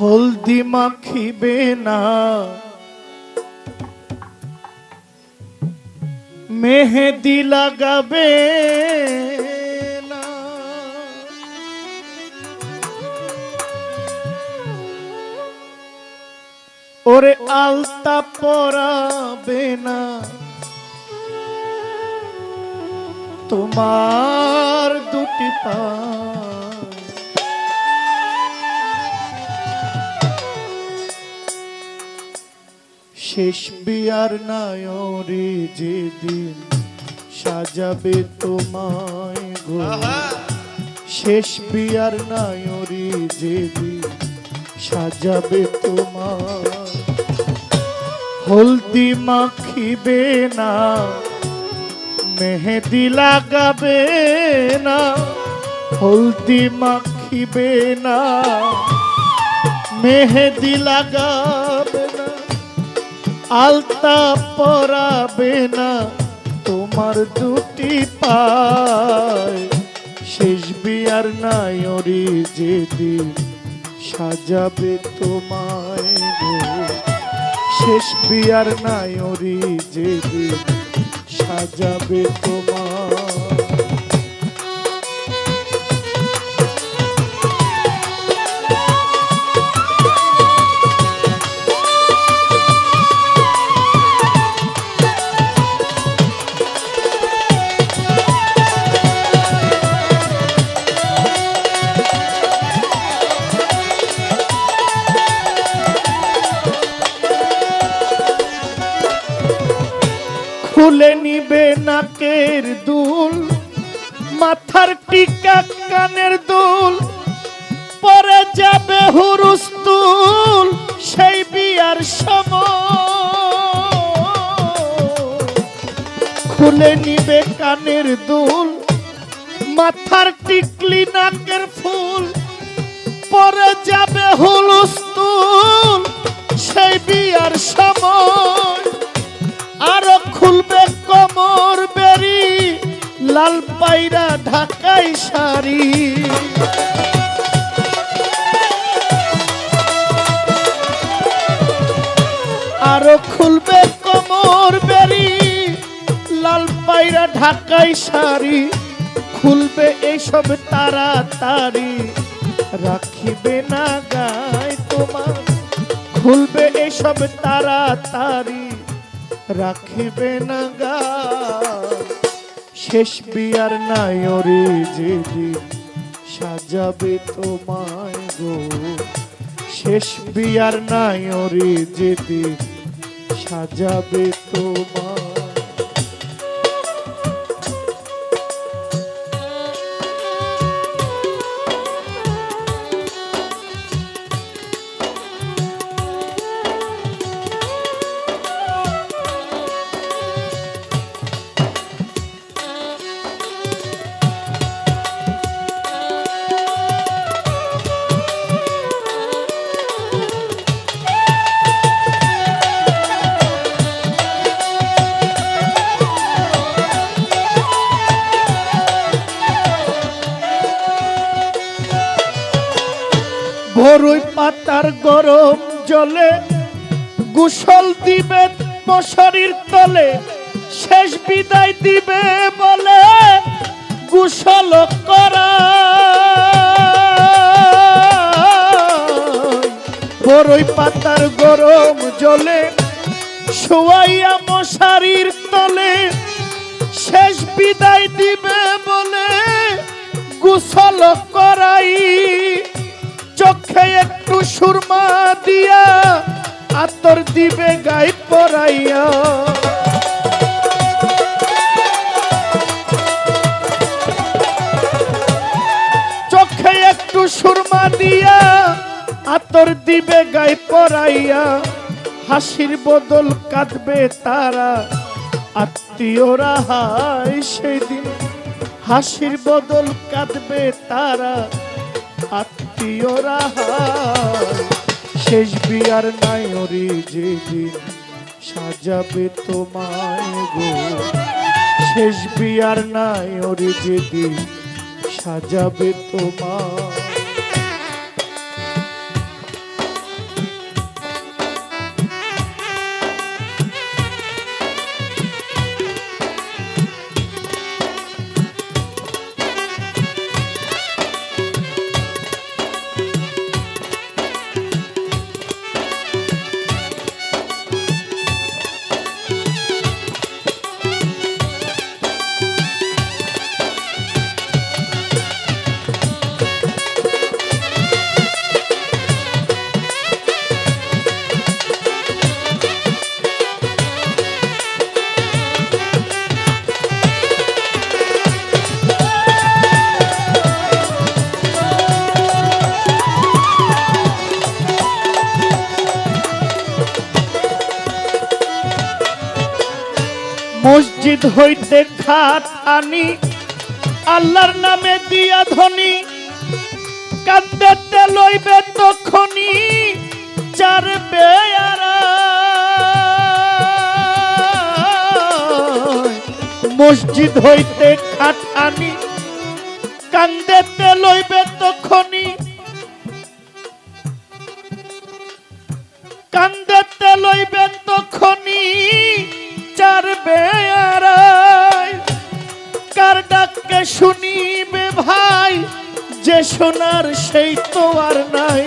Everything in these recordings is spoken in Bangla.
হলদি মাখিবে না। মেহেদি লাগাবে না। ওরে আলতা পরাবে না। তোমার দুটি পা শেষ বিয়ার নায়রে যেদিন সাজাবে তোমায় গো। শেষ বিয়ার নায়রে যেদিন সাজাবে তোমার হলদি মাখিবে না মেহেদি লাগাবে না হলদি মাখিবে না মেহেদি লাগাবে আলতা পরাবে না, তোমার দুটি পায়। শেষ বিয়ার নায়রি যেদিন সাজাবে তোমায় শেষ বিয়ার নায়রি যেদিন সাজাবে তোমার দুল, মাথার টিকা কানের দুল, পরে যাবে হুরুস্তুল সেই বিয়ার সময়। খুলে নিবে কানের দুল, মাথার টিকলি নাকের ফুল, পরে যাবে হুলুস্তুল লাল পায়রা ঢাকাই শাড়ি। আরও খুলবে কমর বেরি, লাল পায়রা ঢাকাই শাড়ি। খুলবে এইসব তাড়াতাড়ি, রাখিবে না গায় তোমার। খুলবে এসব তাড়াতাড়ি, রাখিবে না গা শেষ বিয়ার নাই ওরে যেদিন সাজাবে তোমায় গো। শেষ বিয়ার নাই ওরে যেদিন সাজাবে তোমায় গরম জলে গোসল দিবে মশারির তলে, শেষ বিদায় দিবে বলে গোসল করা। বড়ই পাতার গরম জলে শোয়াইয়া মশারির তলে, শেষ বিদায় দিবে বলে গোসল করাই। চোখে একটু সুরমা দিয়া আতর দিবে গাই পরাইয়া। চোখে একটু সুরমা দিয়া আতর দিবে গাই পরাইয়া। হাসির বদল কাঁদবে তারা আত্মীয়রা হাই সেদিন। হাসির বদল কাঁদবে তারা হায় শেষ বিয়ার নায়রি যেদিন সাজাবে তোমায় গো। শেষ বিয়ার নায়রি যেদিন সাজাবে তোমায় মসজিদ হইতে খাট আনি, আল্লাহর নামে দিয়া ধনী। কান্দেতে লইবে তখনই চার বেয়ারা মসজিদ হইতে খাট আনি কান্দেতে লইবে তখনই। কান্দেতে লইবে তখনই চার বেয়ারায় শুনিবে ভাই, যে শোনার সেই তো আর নাই।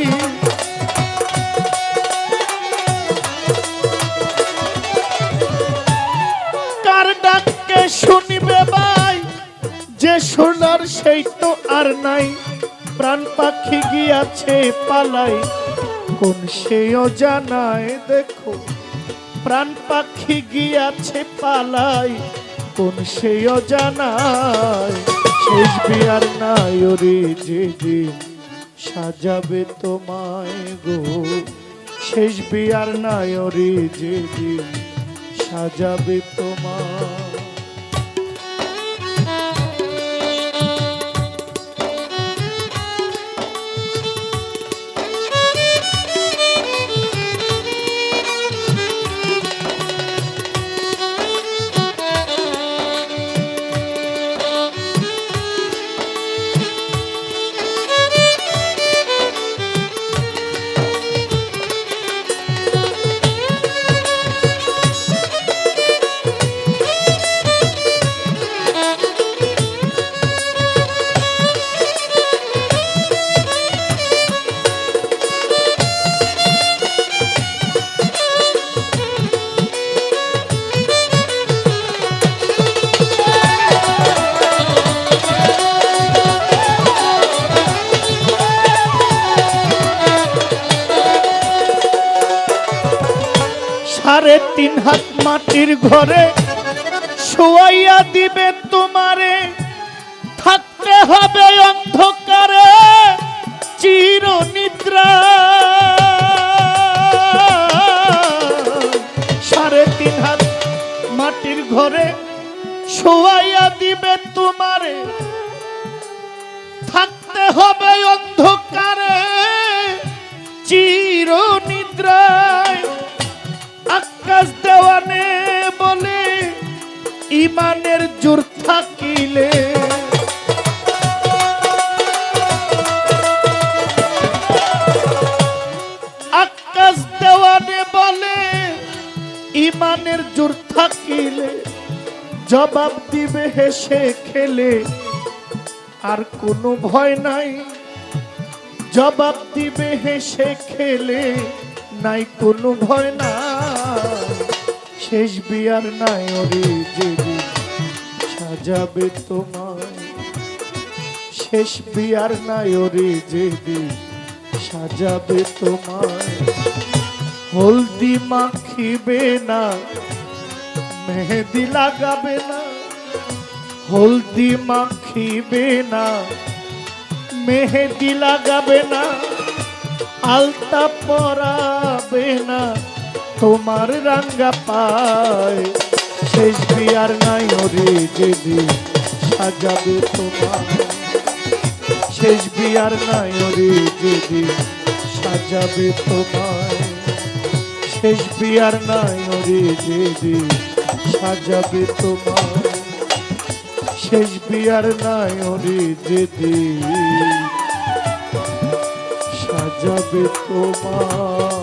কার ডাককে শুনিবে ভাই, যে শোনার সেই তো আর নাই। প্রাণ পাখি গিয়াছে পালাই, কোন সেও জানায় দেখো। প্রাণ পাখি গিয়াছে পালাই কোন সেই অজানায়, শেষ বিয়ার নাই ওরে যেদিন সাজাবে তোমায় গো। শেষ বিয়ার নাই ওরে যেদিন সাজাবে তোমায়। সাড়ে তিন হাত মাটির ঘরে, শোয়াইয়া দিবে তোমারে। থাকতে হবে অন্ধকারে চির নিদ্রা সাড়ে তিন হাত মাটির ঘরে শোয়াইয়া দিবে তোমারে। থাকতে হবে অন্ধকারে চির নিদ্রায় আকাশ দেওয়ানে বলে ইমানের জোর থাকিলে। আকাশ দেওয়ানে বলে ইমানের জোর থাকিলে। জবাব দিবে হেসে খেলে। আর কোনো ভয় নাই। জবাব দিবে হেসে খেলে। নাই কোনো ভয় না শেষ বিয়ার নাই ওরে যেদিন সাজাবে তোমায়। শেষ বিয়ার নাই ওরে যেদিন সাজাবে তোমায়। হলদি মাখিবে না, মেহেদি লাগাবে না, হলদি মাখিবে না, মেহেদি লাগাবে না, আলতা পরাবে না। তোমার রাঙ্গা পায়। শেষ বিয়ার নাই ওরে যেদিন সাজাবে তোমার। শেষ বিয়ার নাই ওরে যেদিন সাজাবে তোমায় শেষ বিয়ার নাই ওরে যেদিন সাজাবে তোমায় শেষ বিয়ার নাই ওরে যেদিন সাজাবে তোমার।